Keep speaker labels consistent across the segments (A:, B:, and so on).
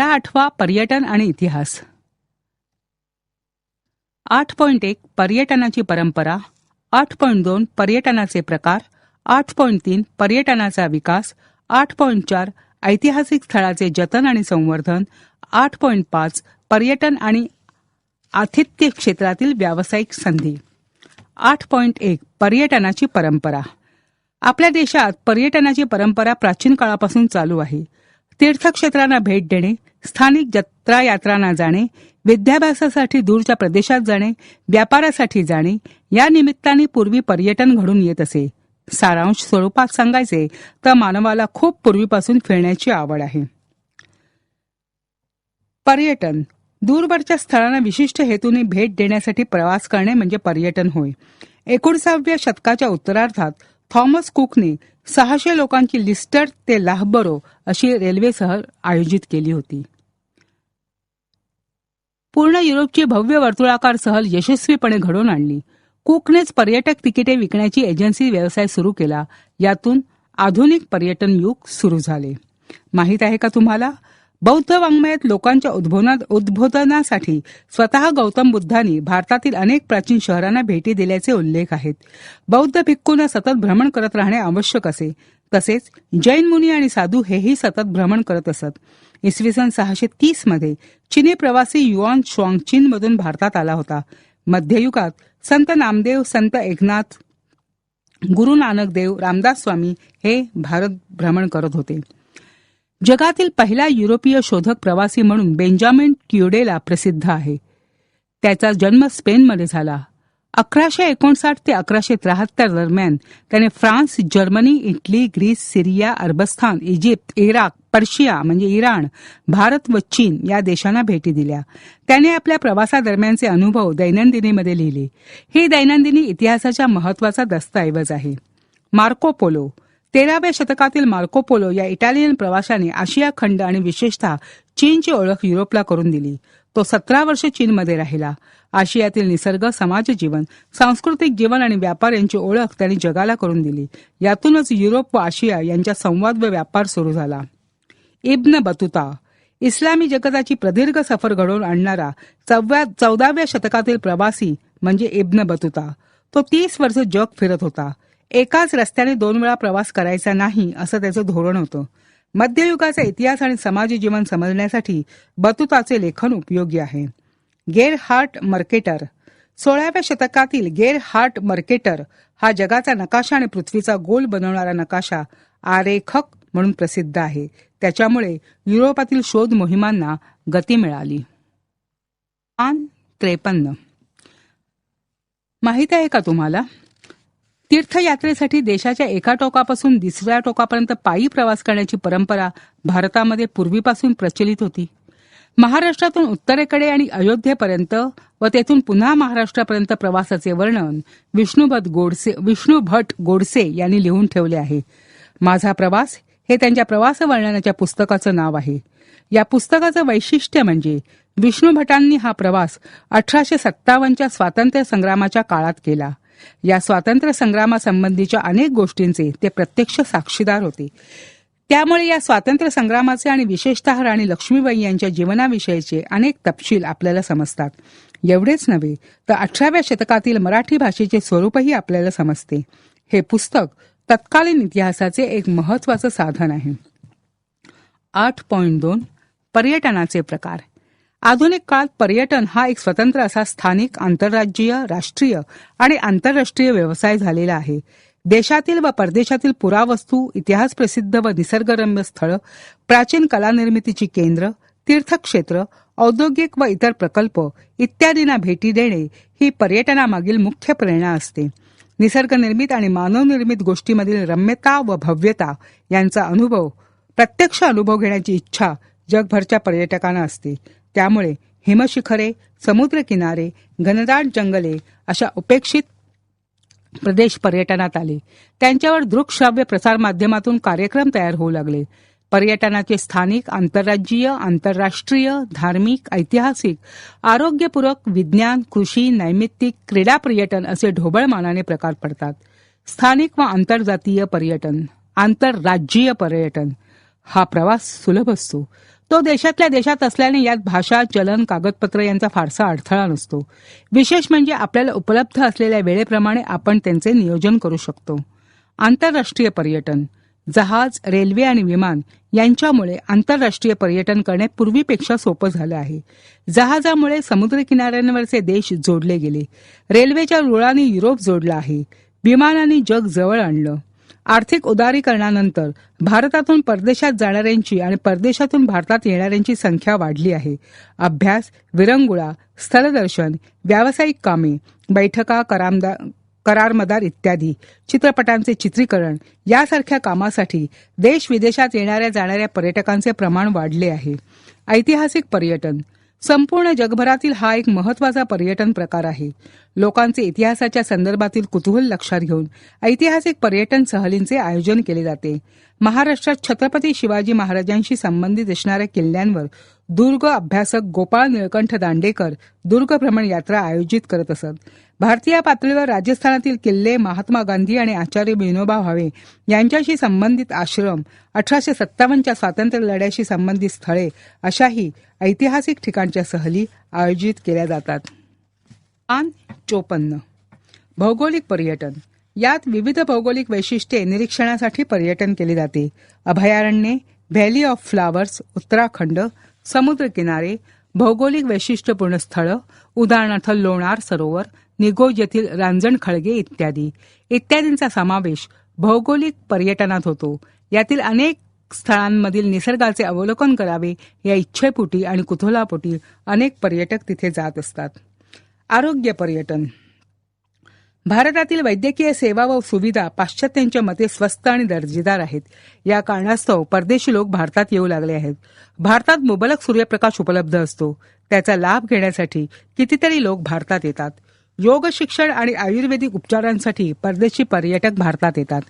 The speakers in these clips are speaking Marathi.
A: धडा आठवा पर्यटन आणि इतिहास. आठ पॉईंट एक पर्यटनाची परंपरा आठ पॉईंट दोन पर्यटनाचे प्रकार आठ पॉईंट तीन पर्यटनाचा विकास आठ पॉईंट चार ऐतिहासिक स्थळाचे जतन आणि संवर्धन आठ पॉईंट पाच पर्यटन आणि आतिथ्य क्षेत्रातील व्यावसायिक संधी. आठ पॉईंट एक पर्यटनाची परंपरा. आपल्या देशात पर्यटनाची परंपरा प्राचीन काळापासून चालू आहे. तीर्थक्षेत्रांना भेट देणे स्थानिक जत्रा यात्रांना जाणे विद्याभ्यासासाठी दूरच्या प्रदेशात जाणे व्यापारासाठी जाणे या निमित्ताने पूर्वी पर्यटन घडून येत असे. सारांश स्वरूपात सांगायचे तर मानवाला खूप पूर्वीपासून फिरण्याची आवड आहे. पर्यटन. दूरवरच्या स्थळांना विशिष्ट हेतूने भेट देण्यासाठी प्रवास करणे म्हणजे पर्यटन होय. एकोणसाव्या शतकाच्या उत्तरार्धात थॉमस कुकने सहाशे लोकांची लिस्टर ते लाहबरो अशी रेल्वे सहल आयोजित केली होती. पूर्ण युरोपची भव्य वर्तुळाकार सहल यशस्वीपणे घडवून आणली. कुकनेच पर्यटक तिकिटे विकण्याची एजन्सी व्यवसाय सुरू केला. यातून आधुनिक पर्यटन युग सुरू झाले. माहीत आहे का तुम्हाला? बौद्ध वाङ्मयात लोकांच्या उद्भवना उद्बोधनासाठी स्वतः गौतम बुद्धांनी भारतातील अनेक प्राचीन शहरांना भेटी दिल्याचे उल्लेख आहेत. बौद्ध भिक्खूंना सतत भ्रमण करत राहणे आवश्यक असे. तसेच जैन मुनी आणि साधू हेही सतत भ्रमण करत असत. इसवी सन सहाशे तीसमध्ये चिनी प्रवासी युआन श्वांग चीनमधून भारतात आला होता. मध्ययुगात संत नामदेव संत एकनाथ गुरु नानक देव रामदास स्वामी हे भारत भ्रमण करत होते. जगातील पहिला युरोपीय शोधक प्रवासी म्हणून बेंजामिन क्युडेला प्रसिद्ध आहे. त्याचा जन्म स्पेनमध्ये झाला. अकराशे एकोणसाठ ते अकराशे त्र्याहत्तर दरम्यान त्याने France Germany Italy Greece Syria अरबस्थान Egypt Iraq Persia म्हणजे इराण भारत व चीन या देशांना भेटी दिल्या. त्याने आपल्या प्रवासादरम्यानचे अनुभव दैनंदिनीमध्ये लिहिले. ही दैनंदिनी इतिहासाच्या महत्त्वाचा दस्तऐवज आहे. मार्को पोलो तेराव्या शतकातील मार्को पोलो या इटालियन प्रवाशाने आशिया खंड आणि विशेषतः चीनची ओळख युरोपला करून दिली. तो सतरा वर्ष चीनमध्ये राहिला. आशियातील निसर्ग समाज जीवन सांस्कृतिक जीवन आणि व्यापार यांची ओळख त्यांनी जगाला करून दिली. यातूनच युरोप व आशिया यांच्या संवाद व व्यापार सुरू झाला. इब्न बतुता इस्लामी जगताची प्रदीर्घ सफर घडवून आणणारा चौव्या चौदाव्या शतकातील प्रवासी म्हणजे इब्न बतुता. तो तीस वर्ष जग फिरत होता. एकाच रस्त्याने दोन वेळा प्रवास करायचा नाही असं त्याचं धोरण होतं. मध्ययुगाचा इतिहास आणि समाज जीवन समजण्यासाठी बतुताचे लेखन उपयोगी आहे. गेर हार्ट मर्केटर. सोळाव्या शतकातील गेर हार्ट मर्केटर हा जगाचा नकाशा आणि पृथ्वीचा गोल बनवणारा नकाशा आरेखक म्हणून प्रसिद्ध आहे. त्याच्यामुळे युरोपातील शोध मोहिमांना गती मिळाली. पान त्रेपन्न. माहीत आहे का तुम्हाला? तीर्थयात्रेसाठी देशाच्या एका टोकापासून दुसऱ्या टोकापर्यंत पायी प्रवास करण्याची परंपरा भारतामध्ये पूर्वीपासून प्रचलित होती. महाराष्ट्रातून उत्तरेकडे आणि अयोध्येपर्यंत व तेथून पुन्हा महाराष्ट्रापर्यंत प्रवासाचे वर्णन विष्णुभट गोडसे विष्णू भट गोडसे यांनी लिहून ठेवले आहे. माझा प्रवास हे त्यांच्या प्रवास वर्णनाच्या पुस्तकाचं नाव आहे. या पुस्तकाचं वैशिष्ट्य म्हणजे विष्णू भटांनी हा प्रवास अठराशे सत्तावन्नच्या स्वातंत्र्य संग्रामाच्या काळात केला. या स्वातंत्र्य संग्रामासंबंधीच्या अनेक गोष्टींचे ते प्रत्यक्ष साक्षीदार होते. त्यामुळे या स्वातंत्र्य संग्रामाचे आणि विशेषतः राणी लक्ष्मीबाई यांच्या जीवनाविषयीचे अनेक तपशील आपल्याला समजतात. एवढेच नव्हे तर अठराव्या शतकातील मराठी भाषेचे स्वरूपही आपल्याला समजते. हे पुस्तक तत्कालीन इतिहासाचे एक महत्वाचं साधन आहे. आठ पॉइंट दोन पर्यटनाचे प्रकार. आधुनिक काळात पर्यटन हा एक स्वतंत्र असा स्थानिक आंतरराज्यीय राष्ट्रीय आणि आंतरराष्ट्रीय व्यवसाय झालेला आहे. देशातील व परदेशातील पुरावस्तू इतिहास प्रसिद्ध व निसर्गरम्य स्थळ प्राचीन कलानिर्मितीची केंद्र तीर्थक्षेत्र औद्योगिक व इतर प्रकल्प इत्यादींना भेटी देणे ही पर्यटनामागील मुख्य प्रेरणा असते. निसर्गनिर्मित आणि मानवनिर्मित गोष्टीमधील रम्यता व भव्यता यांचा अनुभव प्रत्यक्ष अनुभव घेण्याची इच्छा जगभरच्या पर्यटकांना असते. त्यामुळे हिमशिखरे समुद्रकिनारे घनदाट जंगले अशा उपेक्षित प्रदेश पर्यटनात आले. त्यांच्यावर दृकश्राव्य प्रसारमाध्यमातून कार्यक्रम तयार होऊ लागले. पर्यटनाचे स्थानिक आंतरराज्यीय आंतरराष्ट्रीय धार्मिक ऐतिहासिक आरोग्यपूरक विज्ञान कृषी नैमित्तिक क्रीडा पर्यटन असे ढोबळमानाने प्रकार पडतात. स्थानिक व आंतरजातीय पर्यटन आंतरराज्यीय पर्यटन हा प्रवास सुलभ असतो. तो देशातल्या देशात असल्याने यात भाषा चलन कागदपत्र यांचा फारसा अडथळा नसतो. विशेष म्हणजे आपल्याला उपलब्ध असलेल्या वेळेप्रमाणे आपण त्यांचे नियोजन करू शकतो. आंतरराष्ट्रीय पर्यटन जहाज रेल्वे आणि विमान यांच्यामुळे आंतरराष्ट्रीय पर्यटन करणे पूर्वीपेक्षा सोपं झालं आहे. जहाजामुळे समुद्र किनाऱ्यांवरचे देश जोडले गेले. रेल्वेच्या रुळाने युरोप जोडला आहे. विमानांनी जग जवळ आणलं. आर्थिक उदारीकरणानंतर भारतातून परदेशात जाणाऱ्यांची आणि परदेशातून भारतात येणाऱ्यांची संख्या वाढली आहे. अभ्यास विरंगुळा स्थलदर्शन व्यावसायिक कामे बैठका करामदा करारमदार इत्यादी चित्रपटांचे चित्रीकरण यासारख्या कामासाठी देश विदेशात येणाऱ्या जाणाऱ्या पर्यटकांचे प्रमाण वाढले आहे. ऐतिहासिक पर्यटन संपूर्ण जगभरातील हा एक महत्त्वाचा पर्यटन प्रकार आहे. लोकांचे इतिहासाच्या संदर्भातील कुतूहल लक्षात घेऊन ऐतिहासिक पर्यटन सहलींचे आयोजन केले जाते. महाराष्ट्रात छत्रपती शिवाजी महाराजांशी संबंधित असणाऱ्या किल्ल्यांवर दुर्ग अभ्यासक गोपाळ निळकंठ दांडेकर दुर्ग भ्रमण यात्रा आयोजित करत असत. भारतीय पातळीवर राजस्थानातील किल्ले महात्मा गांधी आणि आचार्य विनोबा भावे यांच्याशी संबंधित आश्रम अठराशे सत्तावन्नच्या स्वातंत्र्य लढ्याशी संबंधित स्थळे अशाही ऐतिहासिक ठिकाणच्या सहली आयोजित केल्या जातात. पान चोपन्न. भौगोलिक पर्यटन. यात विविध भौगोलिक वैशिष्ट्ये निरीक्षणासाठी पर्यटन केले जाते. अभयारण्ये व्हॅली ऑफ फ्लावर्स उत्तराखंड समुद्रकिनारे भौगोलिक वैशिष्ट्यपूर्ण स्थळं उदाहरणार्थ लोणार सरोवर निगोज येथील रांजण खळगे इत्यादी. इत्यादींचा समावेश भौगोलिक पर्यटनात होतो. यातील अनेक स्थळांमधील निसर्गाचे अवलोकन करावे या इच्छेपोटी आणि कुतूहलापोटी अनेक पर्यटक तिथे जात असतात. आरोग्य पर्यटन भारतातील वैद्यकीय सेवा व सुविधा पाश्चात्यांच्या मते स्वस्त आणि दर्जेदार आहेत. या कारणास्तव परदेशी लोक भारतात येऊ लागले आहेत. भारतात मुबलक सूर्यप्रकाश उपलब्ध असतो. त्याचा लाभ घेण्यासाठी कितीतरी लोक भारतात येतात. योग शिक्षण आणि आयुर्वेदिक उपचारांसाठी परदेशी पर्यटक भारतात येतात.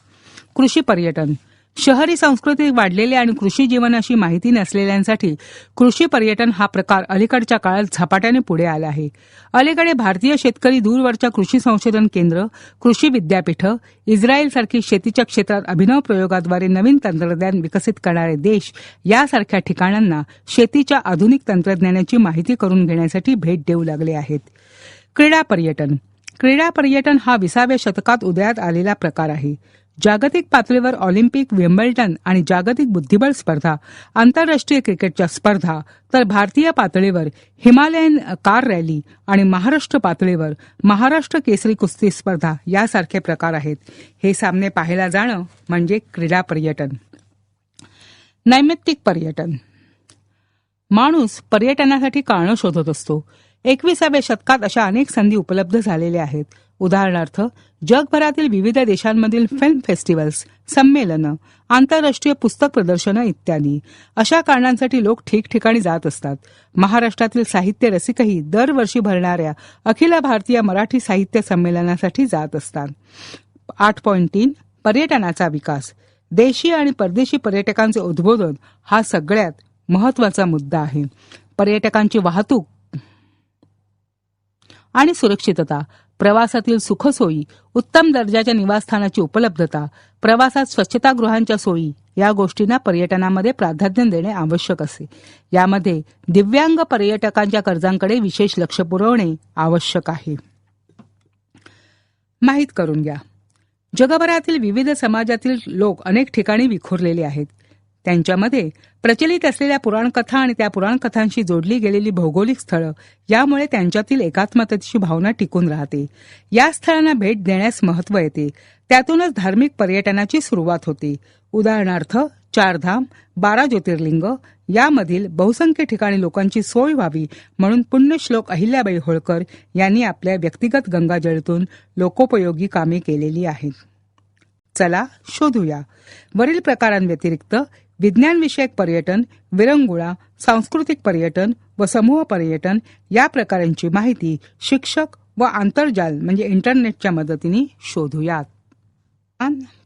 A: कृषी पर्यटन शहरी संस्कृतीत वाढलेले आणि कृषी जीवनाशी माहिती नसलेल्यांसाठी कृषी पर्यटन हा प्रकार अलीकडच्या काळात झपाट्याने पुढे आला आहे. अलीकडे भारतीय शेतकरी दूरवरच्या कृषी संशोधन केंद्र कृषी विद्यापीठं इस्रायलसारखी शेतीच्या क्षेत्रात अभिनव प्रयोगाद्वारे नवीन तंत्रज्ञान विकसित करणारे देश यासारख्या ठिकाणांना शेतीच्या आधुनिक तंत्रज्ञानाची माहिती करून घेण्यासाठी भेट देऊ लागले आहेत. क्रीडा पर्यटन. क्रीडा पर्यटन हा विसाव्या शतकात उदयात आलेला प्रकार आहे. जागतिक पातळीवर ऑलिम्पिक विम्बल्टन आणि जागतिक बुद्धिबळ स्पर्धा आंतरराष्ट्रीय क्रिकेटच्या स्पर्धा तर भारतीय पातळीवर हिमालयन कार रॅली आणि महाराष्ट्र पातळीवर महाराष्ट्र केसरी कुस्ती स्पर्धा यासारखे प्रकार आहेत. हे सामने पाहायला जाणं म्हणजे क्रीडा पर्यटन. नैमित्तिक पर्यटन. माणूस पर्यटनासाठी कारणं शोधत असतो. एकविसाव्या शतकात अशा अनेक संधी उपलब्ध झालेल्या आहेत. उदाहरणार्थ जगभरातील विविध देशांमधील फिल्म फेस्टिवल्स संमेलनं आंतरराष्ट्रीय पुस्तक प्रदर्शनं इत्यादी. अशा कारणांसाठी लोक ठिकठिकाणी जात असतात. महाराष्ट्रातील साहित्य रसिकही दरवर्षी भरणाऱ्या अखिल भारतीय मराठी साहित्य संमेलनासाठी जात असतात. आठ पॉईंट तीन पर्यटनाचा विकास. देशी आणि परदेशी पर्यटकांचे उद्बोधन हा सगळ्यात महत्त्वाचा मुद्दा आहे. पर्यटकांची वाहतूक आणि सुरक्षितता. प्रवासातील सुखसोयी उत्तम दर्जाच्या निवासस्थानाची उपलब्धता प्रवासात स्वच्छतागृहांच्या सोयी या गोष्टींना पर्यटनामध्ये प्राधान्य देणे आवश्यक असे. यामध्ये दिव्यांग पर्यटकांच्या कर्जांकडे विशेष लक्ष पुरवणे आवश्यक आहे. माहीत करून घ्या. जगभरातील विविध समाजातील लोक अनेक ठिकाणी विखुरलेले आहेत. त्यांच्यामध्ये प्रचलित असलेल्या पुराणकथा आणि त्या पुराणकथांशी जोडली गेलेली भौगोलिक स्थळं यामुळे त्यांच्यातील एकात्मतेची भावना टिकून राहते. या स्थळांना भेट देण्यास महत्त्व येते. त्यातूनच धार्मिक पर्यटनाची सुरुवात होते. उदाहरणार्थ चारधाम बारा ज्योतिर्लिंग यामधील बहुसंख्य ठिकाणी लोकांची सोय व्हावी म्हणून पुण्यश्लोक अहिल्याबाई होळकर यांनी आपल्या व्यक्तिगत गंगाजळीतून लोकोपयोगी कामे केलेली आहेत. चला शोधूया. वरील प्रकारांव्यतिरिक्त विज्ञानविषयक पर्यटन विरंगुळा सांस्कृतिक पर्यटन व समूह पर्यटन या प्रकारांची माहिती शिक्षक व आंतरजाल म्हणजे इंटरनेटच्या मदतीने शोधूयात.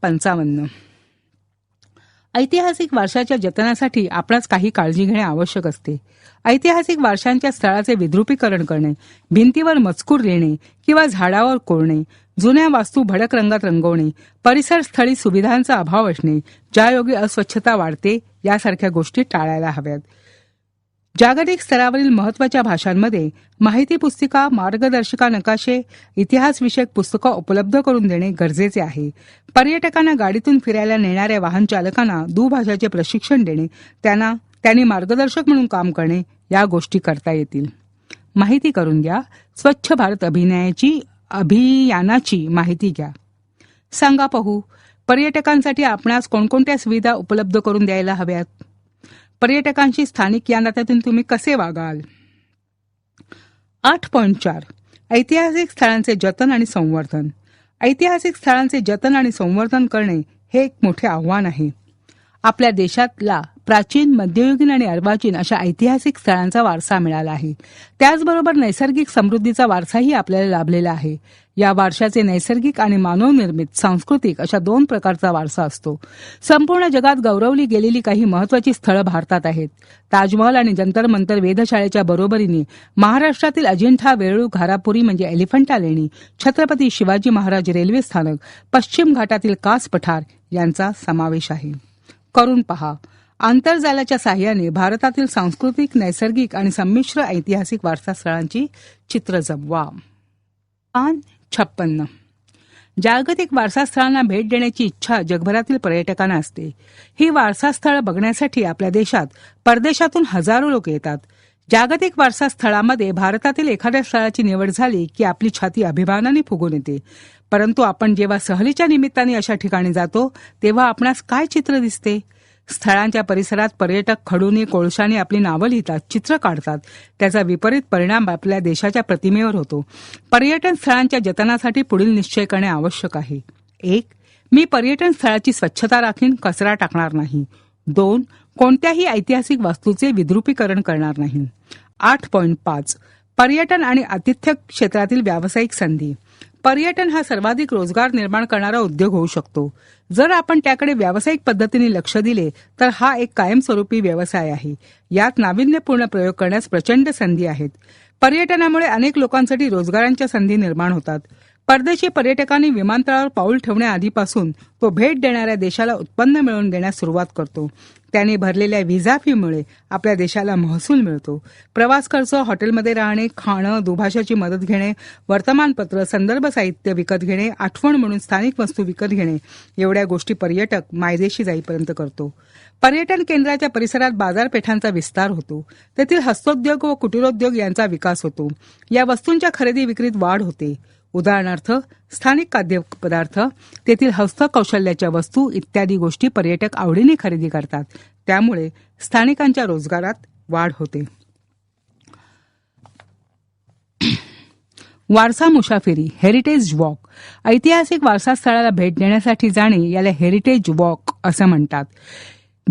A: पंचावन्न. ऐतिहासिक वारशाच्या जतनासाठी आपणास काही काळजी घेणे आवश्यक असते. ऐतिहासिक वारशांच्या स्थळाचे विद्रुपीकरण करणे भिंतीवर मजकूर लिहिणे किंवा झाडावर कोरणे जुन्या वास्तू भडक रंगात रंगवणे परिसर स्थळी सुविधांचा अभाव असणे ज्यायोगे अस्वच्छता वाढते यासारख्या गोष्टी टाळायला हव्यात. जागतिक स्तरावरील महत्त्वाच्या भाषांमध्ये माहिती पुस्तिका मार्गदर्शिका नकाशे इतिहासविषयक पुस्तकं उपलब्ध करून देणे गरजेचे आहे. पर्यटकांना गाडीतून फिरायला नेणाऱ्या वाहन चालकांना दुभाषाचे प्रशिक्षण देणे त्यांना त्यांनी मार्गदर्शक म्हणून काम करणे या गोष्टी करता येतील. माहिती करून घ्या. स्वच्छ भारत अभियानाची अभियानाची माहिती घ्या. सांगा पाहू पर्यटकांसाठी आपणास कोणकोणत्या सुविधा उपलब्ध करून द्यायला हव्यात? पर्यटकांशी स्थानिक या नात्यातून तुम्ही कसे वागाल? आठ पॉईंट चार. ऐतिहासिक स्थळांचे जतन आणि संवर्धन. ऐतिहासिक स्थळांचे जतन आणि संवर्धन करणे हे एक मोठे आव्हान आहे. आपल्या देशातला प्राचीन मध्ययुगीन आणि अर्वाचीन अशा ऐतिहासिक स्थळांचा वारसा मिळाला आहे. त्याचबरोबर नैसर्गिक समृद्धीचा वारसाही आपल्याला लाभलेला आहे. या वारशाचे नैसर्गिक आणि मानवनिर्मित सांस्कृतिक अशा दोन प्रकारचा वारसा असतो. संपूर्ण जगात गौरवली गेलेली काही महत्वाची स्थळं भारतात आहेत. ताजमहल आणि जंतर मंतर वेधशाळेच्या बरोबरीने महाराष्ट्रातील अजिंठा वेळू घारापुरी म्हणजे एलिफंटा लेणी छत्रपती शिवाजी महाराज रेल्वे स्थानक पश्चिम घाटातील कास पठार यांचा समावेश आहे. करून पहा. आंतरजालाच्या साह्याने भारतातील सांस्कृतिक नैसर्गिक आणि संमिश्र ऐतिहासिक वारसा स्थळांची चित्र जमवा पान छप्पन्न. जागतिक वारसास्थळांना भेट देण्याची इच्छा जगभरातील पर्यटकांना असते. ही वारसास्थळं बघण्यासाठी आपल्या देशात परदेशातून हजारो लोक येतात. जागतिक वारसा स्थळामध्ये भारतातील एखाद्या स्थळाची निवड झाली की आपली छाती अभिमानाने फुगून येते. परंतु आपण जेव्हा सहलीच्या निमित्ताने अशा ठिकाणी जातो तेव्हा आपणास काय चित्र दिसते? स्थळांच्या परिसरात पर्यटक खडूने कोळशाने आपली नावं लिहितात चित्र काढतात. त्याचा विपरीत परिणाम आपल्या देशाच्या प्रतिमेवर होतो. पर्यटन स्थळांच्या जतनासाठी पुढील निश्चय करणे आवश्यक आहे. एक मी पर्यटन स्थळाची स्वच्छता राखीन कचरा टाकणार नाही. दोन कोणत्याही ऐतिहासिक वास्तूचे विद्रुपीकरण करणार नाही. आठ पॉईंट पाच पर्यटन आणि आतिथ्य क्षेत्रातील व्यावसायिक संधी. पर्यटन हा सर्वाधिक रोजगार निर्माण करणारा उद्योग होऊ शकतो. जर आपण त्याकडे व्यावसायिक पद्धतीने लक्ष दिले तर हा एक कायमस्वरूपी व्यवसाय आहे. यात नाविन्यपूर्ण प्रयोग करण्यास प्रचंड संधी आहेत. पर्यटनामुळे अनेक लोकांसाठी रोजगारांच्या संधी निर्माण होतात. परदेशी पर्यटकांनी विमानतळावर पाऊल ठेवण्याआधीपासून तो भेट देणाऱ्या देशाला उत्पन्न मिळवून देण्यास सुरुवात करतो. त्याने भरलेल्या व्हिसा फीमुळे आपल्या देशाला महसूल मिळतो. प्रवास खर्च हॉटेलमध्ये राहणे खाणं दुभाषाची मदत घेणे वर्तमानपत्र संदर्भ साहित्य विकत घेणे आठवण म्हणून स्थानिक वस्तू विकत घेणे एवढ्या गोष्टी पर्यटक मायदेशी जाईपर्यंत करतो. पर्यटन केंद्राच्या परिसरात बाजारपेठांचा विस्तार होतो. तेथील हस्तोद्योग व कुटीरोद्योग यांचा विकास होतो. या वस्तूंच्या खरेदी विक्रीत वाढ होते. उदाहरणार्थ स्थानिक खाद्यपदार्थ तेथील हस्तकौशल्याच्या वस्तू इत्यादी गोष्टी पर्यटक आवडीने खरेदी करतात. त्यामुळे स्थानिकांच्या रोजगारात वाढ होते. वारसा मुसाफिरी हेरिटेज वॉक ऐतिहासिक वारसा स्थळाला भेट देण्यासाठी जाणे याला हेरिटेज वॉक असं म्हणतात.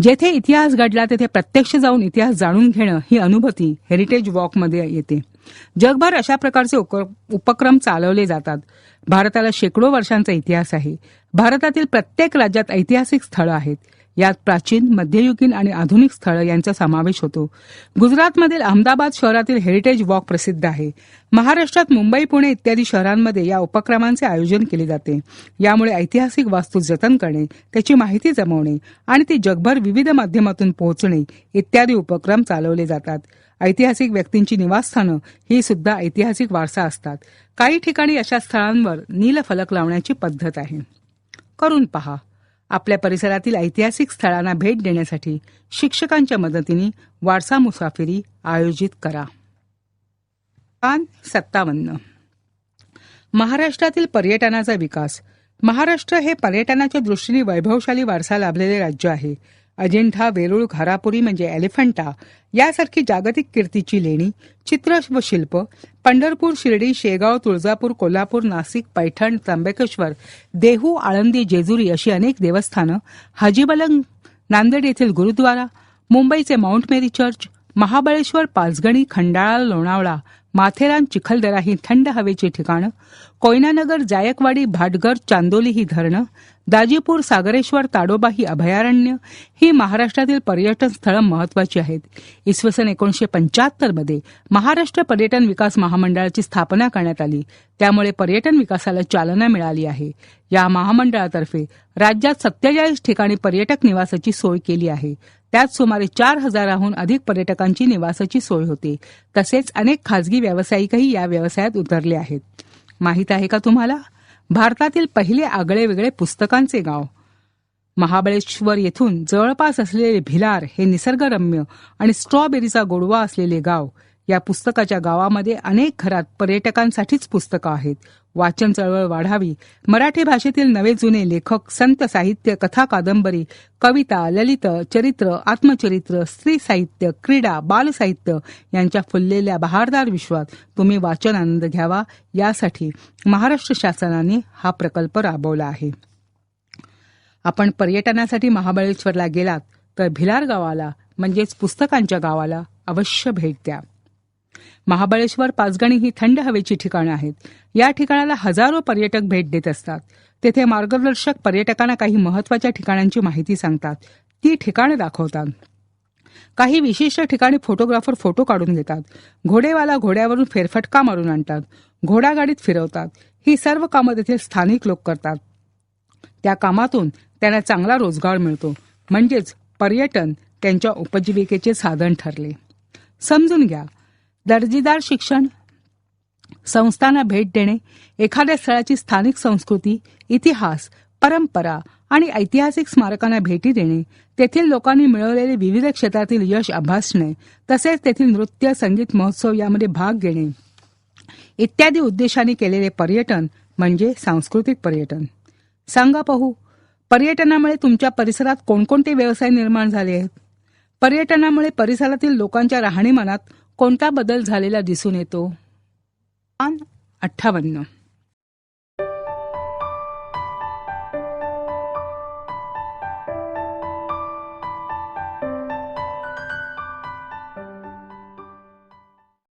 A: जेथे इतिहास घडला तेथे प्रत्यक्ष जाऊन इतिहास जाणून घेणं ही अनुभूती हेरिटेज वॉकमध्ये येते. जगभर अशा प्रकारचे उपक्रम चालवले जातात. भारताला शेकडो वर्षांचा इतिहास आहे. भारतातील प्रत्येक राज्यात ऐतिहासिक स्थळं आहेत. यात प्राचीन मध्ययुगीन आणि आधुनिक स्थळं यांचा समावेश होतो. गुजरातमधील अहमदाबाद शहरातील हेरिटेज वॉक प्रसिद्ध आहे. महाराष्ट्रात मुंबई पुणे इत्यादी शहरांमध्ये या उपक्रमांचे आयोजन केले जाते. यामुळे ऐतिहासिक वास्तू जतन करणे त्याची माहिती जमवणे आणि ती जगभर विविध माध्यमातून पोहोचणे इत्यादी उपक्रम चालवले जातात. ऐतिहासिक व्यक्तींची निवासस्थानं ही सुद्धा ऐतिहासिक वारसा असतात. काही ठिकाणी अशा स्थळांवर नीलफलक लावण्याची पद्धत आहे. करून पहा. आपल्या परिसरातील ऐतिहासिक स्थळांना भेट देण्यासाठी शिक्षकांच्या मदतीने वारसा मुसाफिरी आयोजित करा. सत्तावन्न. महाराष्ट्रातील पर्यटनाचा विकास. महाराष्ट्र हे पर्यटनाच्या दृष्टीने वैभवशाली वारसा लाभलेले राज्य आहे. अजिंठा वेरूळ घारापुरी म्हणजे एलिफंटा यासारखी जागतिक कीर्तीची लेणी चित्र व शिल्प पंढरपूर शिर्डी शेगाव तुळजापूर कोल्हापूर नाशिक पैठण त्र्यंबकेश्वर देहू आळंदी जेजुरी अशी अनेक देवस्थानं हाजीबलंग नांदेड येथील गुरुद्वारा मुंबईचे Mount Mary church Mahabaleshwar Panchgani Khandala Lonavala Matheran Chikhaldara ही थंड हवेची ठिकाणं कोयनानगर जायकवाडी भाटघर चांदोली ही धरणं दाजीपूर सागरेश्वर ताडोबा ही अभयारण्य ही महाराष्ट्रातील पर्यटन स्थळं महत्वाची आहेत. इसवी सन एकोणीशे पंच्याहत्तरमध्ये महाराष्ट्र पर्यटन विकास महामंडळाची स्थापना करण्यात आली. त्यामुळे पर्यटन विकासाला चालना मिळाली आहे. या महामंडळातर्फे राज्यात सत्तेचाळीस ठिकाणी पर्यटक निवासाची सोय केली आहे. त्यात सुमारे चार हजाराहून अधिक पर्यटकांची निवासाची सोय होती. तसेच अनेक खासगी व्यावसायिकही या व्यवसायात उतरले आहेत. माहीत आहे का तुम्हाला? भारतातील पहिले आगळे वेगळे पुस्तकांचे गाव. महाबळेश्वर येथून जवळपास असलेले भिलार हे निसर्गरम्य आणि स्ट्रॉबेरीचा गोडवा असलेले गाव या पुस्तकाच्या गावामध्ये अनेक घरात पर्यटकांसाठीच पुस्तकं आहेत. वाचन चळवळ वाढावी. मराठी भाषेतील नवे जुने लेखक संत साहित्य कथा कादंबरी कविता ललित चरित्र आत्मचरित्र स्त्री साहित्य क्रीडा बालसाहित्य यांच्या फुललेल्या बहारदार विश्वात तुम्ही वाचन आनंद घ्यावा. यासाठी महाराष्ट्र शासनाने हा प्रकल्प राबवला आहे. आपण पर्यटनासाठी महाबळेश्वरला गेलात तर भिलार गावाला म्हणजेच पुस्तकांच्या गावाला अवश्य भेट द्या. महाबळेश्वर पाचगणी ही थंड हवेची ठिकाणं आहेत. या ठिकाणाला हजारो पर्यटक भेट देत असतात. तेथे मार्गदर्शक पर्यटकांना काही महत्त्वाच्या ठिकाणांची माहिती सांगतात. ती ठिकाणं दाखवतात. काही विशिष्ट ठिकाणी फोटोग्राफर फोटो काढून घेतात. घोडेवाला घोड्यावरून फेरफटका मारून आणतात. घोडागाडीत फिरवतात. ही सर्व कामं तेथे स्थानिक लोक करतात. त्या कामातून त्यांना चांगला रोजगार मिळतो. म्हणजेच पर्यटन त्यांच्या उपजीविकेचे साधन ठरले. समजून घ्या दर्जेदार शिक्षण संस्थांना भेट देणे एखाद्या स्थळाची स्थानिक संस्कृती इतिहास परंपरा आणि ऐतिहासिक स्मारकांना भेटी देणे तेथील लोकांनी मिळवलेले विविध क्षेत्रातील यश अभ्यासणे तसेच तेथील नृत्य संगीत महोत्सव यामध्ये भाग घेणे. इत्यादी उद्देशाने केलेले पर्यटन म्हणजे सांस्कृतिक पर्यटन. सांगा पाहू पर्यटनामुळे तुमच्या परिसरात कोणकोणते व्यवसाय निर्माण झाले आहेत? पर्यटनामुळे परिसरातील लोकांच्या राहणीमानात कोणता बदल झालेला दिसून येतो? अठ्ठावन्न.